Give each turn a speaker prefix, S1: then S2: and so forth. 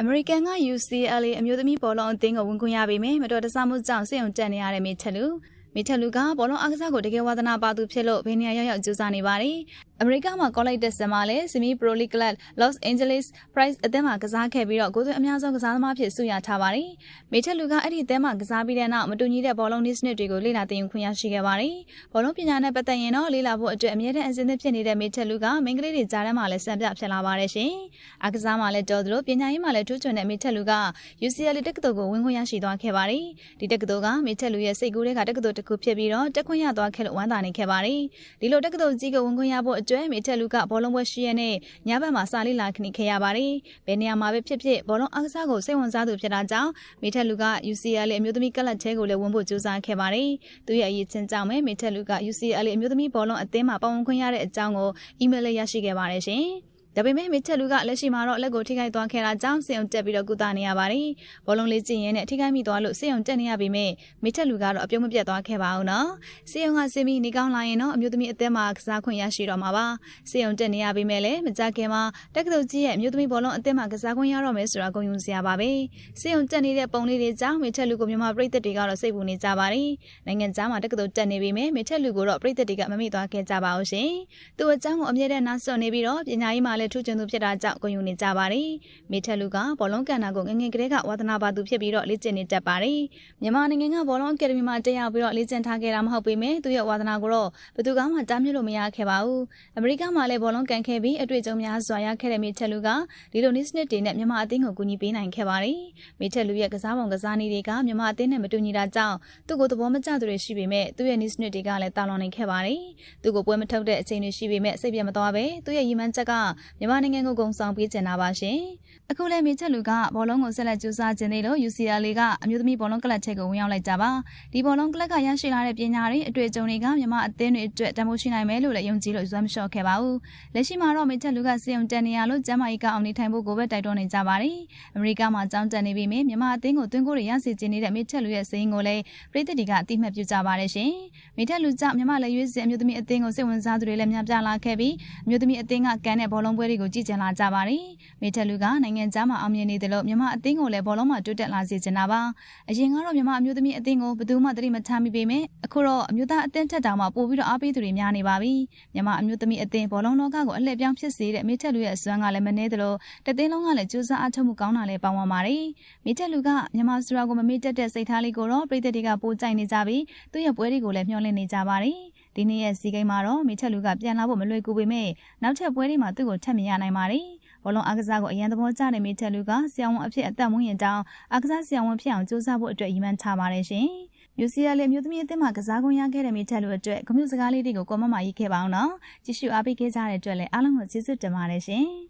S1: အမေရိကန်က UCLA အမျိုးသမီးဘောလုံးအသင်းကိုဝင်ခွင့်ရပေမဲ့မတော်တဆမှုကြောင့်စိတ်ုံတက်နေရတဲ့မိထက်လူမိထက်လူကဘောလုံးအားကစားကိုတကယ်ဝါသနာပါသူဖြစ်လို့ဘယ်နေရာရောက်ရောက်ကြိုးစားနေပါတယ်။ အမေရိကမှာကောလိပ်တက်ဆန်မှာလည်း Semi Pro League Club Los Angeles Price အသင်းမှာကစားခဲ့ပြီးတော့ကိုယ်သွင်းအများဆုံးကစားသမားဖြစ်ဆုရထားပါတယ်။မိထက်လူကအဲ့ဒီအသင်းမှာကစားပြီးတဲ့နောက်မတူညီတဲ့ဘောလုံးနည်းစနစ်တွေကိုလေ့လာသင်ယူခွင့်ရရှိခဲ့ပါတယ်။ဘောလုံးပညာနဲ့ပတ်သက်ရင်တော့လေ့လာဖို့အတွက်အမြဲတမ်းအစဉ်သင့်ဖြစ်နေတဲ့မိထက်လူကမိန်းကလေးတွေကြားထဲမှာလည်းစံပြဖြစ်လာပါတယ်ရှင်။အားကစားမှာလည်းတော်သလိုပညာရေးမှာလည်းထူးချွန်တဲ့မိထက်လူက UCLA တက္ကသိုလ်ကိုဝင်ခွင့်ရရှိသွားခဲ့ပါတယ်။ဒီတက္ကသိုလ်ကမိထက်လူရဲ့စိတ်ကူးတဲ့ကတက္ကသိုလ်တစ်ခုဖြစ်ပြီးတော့တက်ခွင့်ရသွားခဲ့လို့ဝမ်းသာနေခဲ့ပါတယ်။ဒီလိုတက္ကသိုလ်ကြီးကိုဝင်ခွင့်ရဖို့အတွက်မိထက်လူကဘောလုံးပွဲရှိရနဲ့ညဘက်မှာစာလေးလာခဏခဲ့ရပါတယ်။ဘယ်နေရာမှာပဲဖြစ်ဖြစ်ဘောလုံးအားကစားကိုစိတ်ဝင်စားသူဖြစ်တာကြောင့်မိထက်လူက UCLA အမျိုးသမီးကလပ်ချဲကိုလည်းဝင်ဖို့ကြိုးစားခဲ့ပါတယ်။သူရဲ့အရေးချင်းကြောင့်ပဲမိထက်လူက UCLA အမျိုးသမီးဘောလုံးအသင်းမှာပါဝင်ခွင့်ရတဲ့အကြောင်းကိုအီးမေးလ်လေးရရှိခဲ့ပါတယ်ရှင်။ ဒါပေမဲ့မစ်ချက်လူကလက်ရှိမှာတော့လက်ကိုထိခိုက်သွားခဲ့တာကြောင့်စေုံတက်ပြီးတော့ကုသနေရပါတယ်။ဘောလုံးလေးကျင်ရင်နဲ့ထိခိုက်မိသွားလို့စေုံတက်နေရပေမဲ့မစ်ချက်လူကတော့အပြုံးမပြတ်သွားခဲ့ပါဘူးနော်။စေုံကစင်ပြီးနေကောင်းလာရင်တော့အမျိုးသမီးအသက်မှာကစားခွင့်ရရှိတော့မှာပါ။စေုံတက်နေရပေမဲ့လည်းမကြခင်မှာတက္ကသိုလ်ကြီးရဲ့အမျိုးသမီးဘောလုံးအသက်မှာကစားခွင့်ရတော့မယ်ဆိုတာဂုဏ်ယူစရာပါပဲ။စေုံတက်နေတဲ့ပုံလေးတွေကြောင့်မစ်ချက်လူကိုမြန်မာပြည်သက်တွေကတော့စိတ်ပူနေကြပါတယ်။နိုင်ငံခြားမှာတက္ကသိုလ်တက်နေပေမဲ့မစ်ချက်လူကိုတော့ပြည်သက်တွေကမမိသွားခဲ့ကြပါဘူးရှင်။သူ့အကြောင်းကိုအမြဲတမ်းနားစွင့်နေပြီးတော့ပညာရေးမှာလည်းထူးချွန်သူဖြစ်တာကြောင့်ကြောင့်ဂုဏ်ယူနေကြပါတယ်။မိထက်လူကဘောလုံးကန်တာကိုငငယ်ကလေးကဝါသနာပါသူဖြစ်ပြီးတော့လေ့ကျင့်နေတတ်ပါတယ်။မြန်မာနိုင်ငံကဘောလုံးအကယ်ဒမီမှာတက်ရောက်ပြီးတော့လေ့ကျင့်ထားခဲ့တာမဟုတ်ပေမဲ့သူရဲ့ဝါသနာကိုတော့ဘယ်သူမှတားမြစ်လို့မရခဲ့ပါဘူး။အမေရိကမှာလည်းဘောလုံးကန်ခဲ့ပြီးအတွေ့အကြုံများစွာရခဲ့တဲ့မိထက်လူကဒီလိုနည်းစနစ်တွေနဲ့မြန်မာအသင်းကိုကူညီပေးနိုင်ခဲ့ပါတယ်။မိထက်လူရဲ့ကစားပုံကစားနည်းတွေကမြန်မာအသင်းနဲ့မတူညီတာကြောင့်သူ့ကိုသဘောမကျသူတွေရှိပေမဲ့သူ့ရဲ့နည်းစနစ်တွေကလည်းတာလွန်နေခဲ့ပါတယ်။သူ့ကိုပွဲမထုတ်တဲ့အချိန်တွေရှိပေမဲ့စိတ်ပြတ်မသွားပဲသူ့ရဲ့ရည်မှန်းချက်ကမြန်မာနိုင်ငံကိုဂုဏ်ဆောင်ပေးချင်တာပါရှင်။အခုလည်းမြေချက်လူကဘောလုံးကိုဆက်လက်ကြိုးစားခြင်းသေးလို့ UCLA ကအမျိုးသမီးဘောလုံးကလပ်ချက်ကိုဝင်ရောက်လိုက်ကြပါ။ဒီဘောလုံးကလပ်ကရရှိလာတဲ့ပညာတွေအတွေ့အကြုံတွေကမြန်မာအသင်းတွေအတွက်တမိုးရှိနိုင်မယ်လို့လည်းယုံကြည်လို့ဇွမ်းမလျှော့ခဲ့ပါဘူး။လက်ရှိမှာတော့မြေချက်လူကစေုံတန်နေရလို့ကျမ်းမာရေးကအောင်နေထိုင်ဖို့ကိုပဲတိုက်တွန်းနေကြပါတယ်။အမေရိကမှာကြောင်းတက်နေပြီးမြမြန်မာအသင်းကိုသွင်းကိုတွေရရှိခြင်းနေတဲ့မြေချက်လူရဲ့စိန်ကိုလည်းပြည်သူတွေကအတိမတ်ပြုကြပါတယ်ရှင်။မြေချက်လူကြောင့်မြန်မာလက်ရွေးစင်အမျိုးသမီးအသင်းကိုစိတ်ဝင်စားသူတွေလည်းများပြားလာခဲ့ပြီးအမျိုးသမီးအသင်းကကန်တဲ့ဘောလုံးပွဲတွေကိုကြည့်ကြလာကြပါတယ်။မြေချက်လူကနိုင်ငံခြားမှာအောင်မြင်နေတယ်လို့မြန်မာအသင်းကိုလည်းဘောလုံးမှာတိုးတက်လာစေချင်တာပါအရင်ကတော့မြန်မာအမျိုးသမီးအသင်းကိုဘယ်သူမှတတိမထားမိပေမဲ့အခုတော့အမျိုးသားအသင်းထက်တောင်မှပိုပြီးတော့အားပေးသူတွေများနေပါပြီမြန်မာအမျိုးသမီးအသင်းဘောလုံးလောကကိုအလှည့်ပြောင်းဖြစ်စေတဲ့မိထက်လူရဲ့အစွမ်းကလည်းမနှဲသလိုတသိန်းလုံးကလည်းကြိုးစားအားထုတ်မှုကောင်းတာလည်းပေါင်းပါပါတယ်မိထက်လူကမြန်မာစရာကိုမမေ့တတ်တဲ့စိတ်ထားလေးကိုတော့ပြည်သက်တွေကပိုကြိုက်နေကြပြီးသူ့ရဲ့ပွဲတွေကိုလည်းမျှော်လင့်နေကြပါတယ် ဒီနေ့ရဲ့စီကိန်းမှာတော့မိထက်လူကပြန်လာဖို့မလွယ်ကူပေမဲ့နောက်ထပ်ပွဲတွေမှာသူ့ကိုထပ်မြင်ရနိုင်ပါတယ်ဘောလုံးအားကစားကိုအရန်သဘောကျတဲ့မိထက်လူကဆရာဝန်အဖြစ်အသက်မွေးရင်တောင်းအားကစားဆရာဝန်ဖြစ်အောင်ကြိုးစားဖို့အတွက်ရည်မှန်းထားပါတယ်ရှင်။ UCL မျိုးသမီးအသင်းမှာကစားခွင့်ရခဲ့တဲ့မိထက်လူအတွက်ကွန်ပျူတာစကားလေးတွေကိုကွန်မမရေးခဲ့ပါအောင်နော်။ကြည့်ရှုအားပေးခဲ့ကြတဲ့အတွက်လည်းအားလုံးကိုကျေးဇူးတင်ပါတယ်ရှင်။